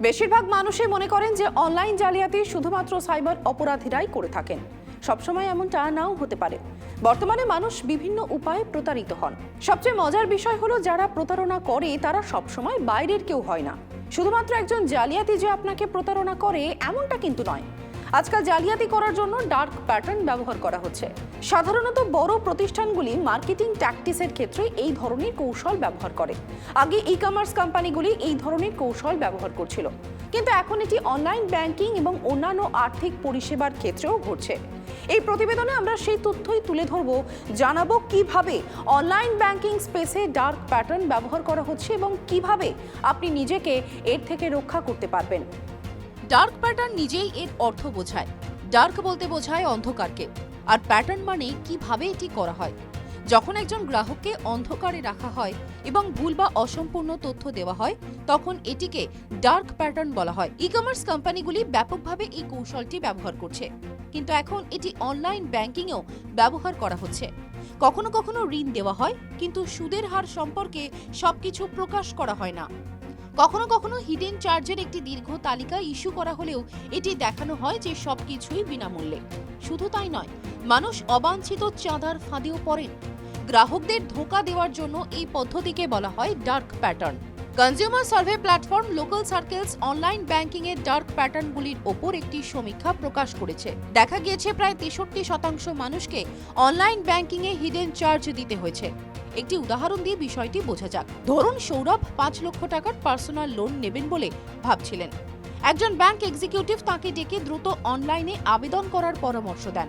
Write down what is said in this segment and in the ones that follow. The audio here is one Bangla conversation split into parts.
বেশিরভাগ মানুষই মনে করেন যে অনলাইন জালিয়াতি শুধুমাত্র সাইবার অপরাধীরাই করে থাকেন। সবসময় এমনটা নাও হতে পারে। বর্তমানে মানুষ বিভিন্ন উপায়ে প্রতারিত হন। সবচেয়ে মজার বিষয় হলো যারা প্রতারণা করে, তারা সবসময় বাইরের কেউ হয় না। শুধুমাত্র একজন জালিয়াতি যে আপনাকে প্রতারণা করে, এমনটা কিন্তু নয়। আজকাল জালিয়াতি করার জন্য ডার্ক প্যাটার্ন ব্যবহার করা হচ্ছে। সাধারণত বড় প্রতিষ্ঠানগুলি মার্কেটিং ট্যাকটিসের ক্ষেত্রে এই ধরনের কৌশল ব্যবহার করে। আগে ই কমার্স কোম্পানিগুলি এই ধরনের কৌশল ব্যবহার করছিল। কিন্তু এখন এটি অনলাইন ব্যাংকিং এবং অন্যান্য আর্থিক পরিষেবার ক্ষেত্রেও ঘটছে। এই প্রতিবেদনে আমরা সেই তথ্যই তুলে ধরব, জানাব কীভাবে অনলাইন ব্যাংকিং স্পেসে ডার্ক প্যাটার্ন ব্যবহার করা হচ্ছে এবং কীভাবে আপনি নিজেকে এর থেকে রক্ষা করতে পারবেন। ডার্ক প্যাটার্ন নিজেই এর অর্থ বোঝায়। ডার্ক বলতে বোঝায় অন্ধকারকে। আর প্যাটার্ন মানে কীভাবে এটি করা হয়। যখন একজন গ্রাহককে অন্ধকারে রাখা হয় এবং ভুল বা অসম্পূর্ণ তথ্য দেওয়া হয়, তখন এটিকে ডার্ক প্যাটার্ন বলা হয়। ই কমার্স কোম্পানিগুলি ব্যাপকভাবে এই কৌশলটি ব্যবহার করছে। কিন্তু এখন এটি অনলাইন ব্যাংকিংয়েও ব্যবহার করা হচ্ছে। কখনো কখনো ঋণ দেওয়া হয়, কিন্তু সুদের হার সম্পর্কে সবকিছু প্রকাশ করা হয় না। কখনো কখনো হিডেন চার্জের একটি দীর্ঘ তালিকা ইস্যু করা হলেও এটি দেখানো হয় যে সবকিছুই বিনামূল্যে। শুধু তাই নয়, মানুষ অবাঞ্ছিত চাঁদার ফাঁদেও পড়েন। গ্রাহকদের ধোকা দেওয়ার জন্য এই পদ্ধতিকে বলা হয় dark pattern consumer survey platform local circles online banking এর ডার্ক প্যাটার্নগুলির ওপর একটি সমীক্ষা প্রকাশ করেছে। দেখা গিয়েছে প্রায় তেষট্টি শতাংশ মানুষকে অনলাইন ব্যাংকিং এ হিডেন চার্জ দিতে হয়েছে। একটি উদাহরণ দিয়ে বিষয়টি বোঝা যাক। ধরুন সৌরভ পাঁচ লক্ষ টাকার পার্সোনাল লোন নেবেন বলে ভাবছিলেন। একজন ব্যাংক এক্সিকিউটিভ তাকে ডেকে দ্রুত অনলাইনে আবেদন করার পরামর্শ দেন।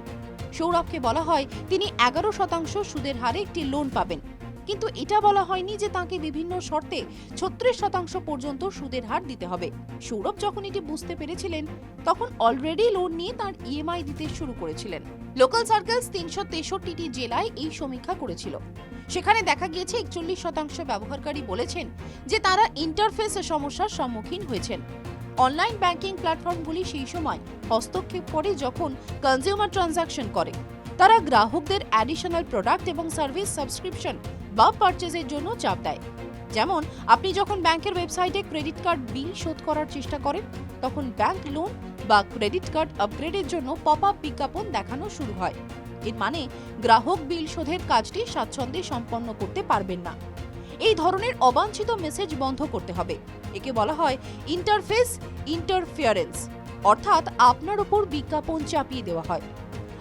সৌরভকে বলা হয়, তিনি এগারো শতাংশ সুদের হারে একটি লোন পাবেন। কিন্তু এটা বলা হয়নি যে তাকে বিভিন্ন শর্তে ছত্রিশ শতাংশ পর্যন্ত সুদের হার দিতে হবে। সৌরভ যখন এটি বুঝতে পেরেছিলেন, তখন অলরেডি লোন নিয়ে তার ইএমআই দিতে শুরু করেছিলেন। লোকাল সার্কেলস তিনশো তেষট্টিটি জেলায় এই সমীক্ষা করেছিল। সেখানে দেখা গিয়েছে একচল্লিশ শতাংশ ব্যবহারকারী বলেছেন যে তারা ইন্টারফেস সমস্যার সম্মুখীন হয়েছেন। অনলাইন ব্যাংকিং প্ল্যাটফর্মগুলি সেই সময় হস্তক্ষেপ করে যখন কনজিউমার ট্রানজাকশন করে। তারা গ্রাহকদের অ্যাডিশনাল প্রোডাক্ট এবং সার্ভিস সাবস্ক্রিপশন বা পারচেজের জন্য চাপ দেয়। যেমন, আপনি যখন ব্যাংকের ওয়েবসাইটে ক্রেডিট কার্ড বিল শোধ করার চেষ্টা করেন, তখন ব্যাংক লোন বা ক্রেডিট কার্ড আপগ্রেডের জন্য পপ আপ বিজ্ঞাপন দেখানো শুরু হয়। এর মানে গ্রাহক বিল শোধের কাজটি স্বাচ্ছন্দ্যে সম্পন্ন করতে পারবেন না। এই ধরনের অবাঞ্ছিত মেসেজ বন্ধ করতে হবে। একে বলা হয় ইন্টারফেস ইন্টারফিয়ারেন্স অর্থাৎ আপনার উপর বিজ্ঞাপন চাপিয়ে দেওয়া হয়।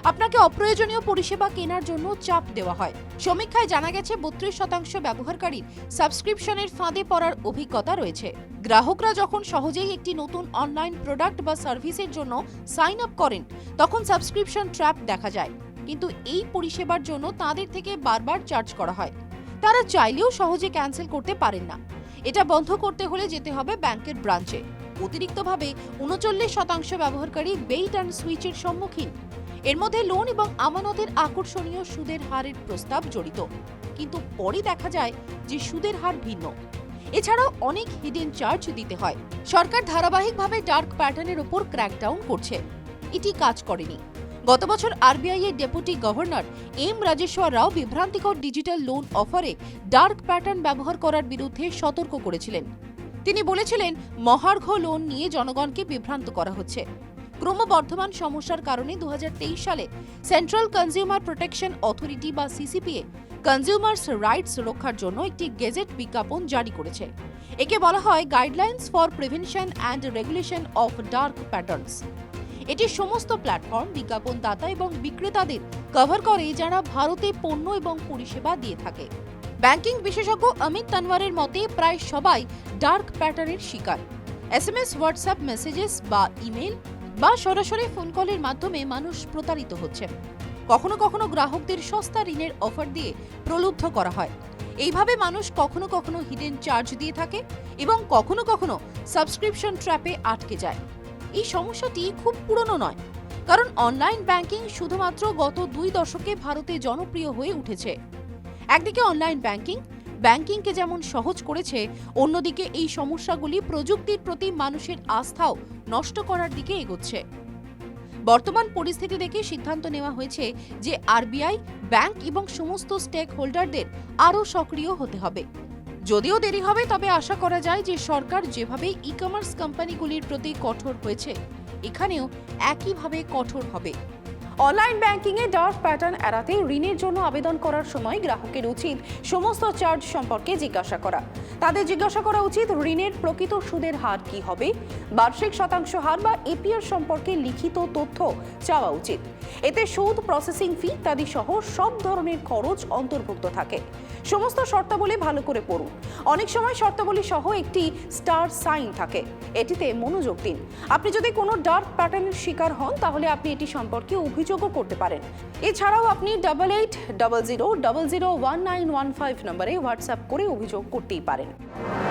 আপনাকে অপ্রয়োজনীয় পরিষেবা কেনার জন্য চাপ দেওয়া হয়। সমীক্ষায় জানা গেছে বত্রিশ শতাংশ ব্যবহারকারীর সাবস্ক্রিপশনের ফাঁদে পড়ার অভিজ্ঞতা রয়েছে। গ্রাহকরা যখন সহজেই একটি নতুন অনলাইন প্রোডাক্ট বা সার্ভিসের জন্য সাইন আপ করেন, তখন সাবস্ক্রিপশন ট্র্যাপ দেখা যায়। কিন্তু এই পরিষেবার জন্য তাদের থেকে বারবার চার্জ করা হয়। তারা চাইলেও সহজে ক্যান্সেল করতে পারেন না। এটা বন্ধ করতে হলে যেতে হবে ব্যাংকের ব্রাঞ্চে। অতিরিক্তভাবে উনচল্লিশ শতাংশ ব্যবহারকারী বেইট অ্যান্ড সুইচের সম্মুখীন। এর মধ্যে লোন এবং আমানতের আকর্ষণীয় সুদের হারের প্রস্তাব জড়িত। কিন্তু পরে দেখা যায় যে সুদের হার ভিন্ন। এছাড়াও অনেক হিডেন চার্জ দিতে হয়। সরকার ধারাবাহিকভাবে ডার্ক প্যাটার্নের উপর ক্র্যাকডাউন করছে। এটি কাজ করেনি। গত বছর আরবিআই এর deputy governor M Rajeshwar Rao বিভ্রান্তিকর ডিজিটাল লোন অফারে ডার্ক প্যাটার্ন ব্যবহার করার বিরুদ্ধে সতর্ক করেছিলেন। তিনি বলেছিলেন, মহার্ঘ লোন নিয়ে জনগণকে বিভ্রান্ত করা হচ্ছে। ক্রমবর্ধমান সমস্যার কারণে দু হাজার তেইশ সালে সেন্ট্রাল কনজিউমার প্রোটেকশন অথরিটি বা সিসিপিএ কনজিউমার্স রাইটস রক্ষার জন্য একটি গেজেট বিজ্ঞাপন জারি করেছে। একে বলা হয় guidelines for prevention and regulation of dark patterns এটি সমস্ত প্ল্যাটফর্ম বিজ্ঞাপন দাতা এবং বিক্রেতাদের কভার করে, যারা ভারতে পণ্য এবং পরিষেবা দিয়ে থাকে। ব্যাংকিং বিশেষজ্ঞ অমিত তনওয়ারের মতে, প্রায় সবাই ডার্ক প্যাটার্নের শিকার। S M S WhatsApp messages বা ইমেল বা সরাসরি ফোন কলের মাধ্যমে মানুষ প্রতারিত হচ্ছে। কখনো কখনো গ্রাহকদের সস্তা ঋণের অফার দিয়ে প্রলুব্ধ করা হয়। এইভাবে মানুষ কখনো কখনো হিডেন চার্জ দিয়ে থাকে এবং কখনো কখনো সাবস্ক্রিপশন ট্র্যাপে আটকে যায়। এই সমস্যাটি খুব পুরনো নয়, কারণ অনলাইন ব্যাংকিং শুধুমাত্র গত দুই দশকে ভারতে জনপ্রিয় হয়ে উঠেছে। একদিকে অনলাইন ব্যাংকিং, ব্যাংকিংকে যেমন সহজ করেছে, অন্যদিকে এই সমস্যাগুলি প্রযুক্তির প্রতি মানুষের আস্থাও নষ্ট করার দিকে এগোচ্ছে। বর্তমান পরিস্থিতি দেখে সিদ্ধান্ত নেওয়া হয়েছে যে আরবিআই, ব্যাংক এবং সমস্ত স্টেক হোল্ডারদের আরও সক্রিয় হতে হবে। যদিও দেরি হবে, তবে আশা করা যায় যে সরকার যেভাবে ই কমার্স কোম্পানিগুলির প্রতি কঠোর হয়েছে, এখানেও একইভাবে কঠোর হবে। অনলাইন ব্যাংকিং এ ডার্ক প্যাটার্ন এড়াতে ঋণের জন্য আবেদন করার সময় গ্রাহকের উচিত সমস্ত চার্জ সম্পর্কে জিজ্ঞাসা করা। তাদের জিজ্ঞাসা করা উচিত, ঋণের প্রকৃত সুদের হার কি হবে? বার্ষিক শতাংশ হার বা এপিআর সম্পর্কে লিখিত তথ্য চাওয়া উচিত। এতে সুদ প্রসেসিং ফি ইত্যাদি সহ সব ধরনের খরচ অন্তর্ভুক্ত থাকে। সমস্ত শর্তাবলী ভালো করে পড়ুন। অনেক সময় শর্তাবলী সহ একটি স্টার সাইন থাকে। এটিতে মনোযোগ দিন। আপনি যদি কোনো ডার্ক প্যাটার্নের শিকার হন, তাহলে আপনি এটি সম্পর্কে অভিযোগও করতে পারেন। এছাড়াও আপনি double eight double zero double zero one nine one five নম্বরে হোয়াটসঅ্যাপ করে অভিযোগ করতেই পারেন। Thank you.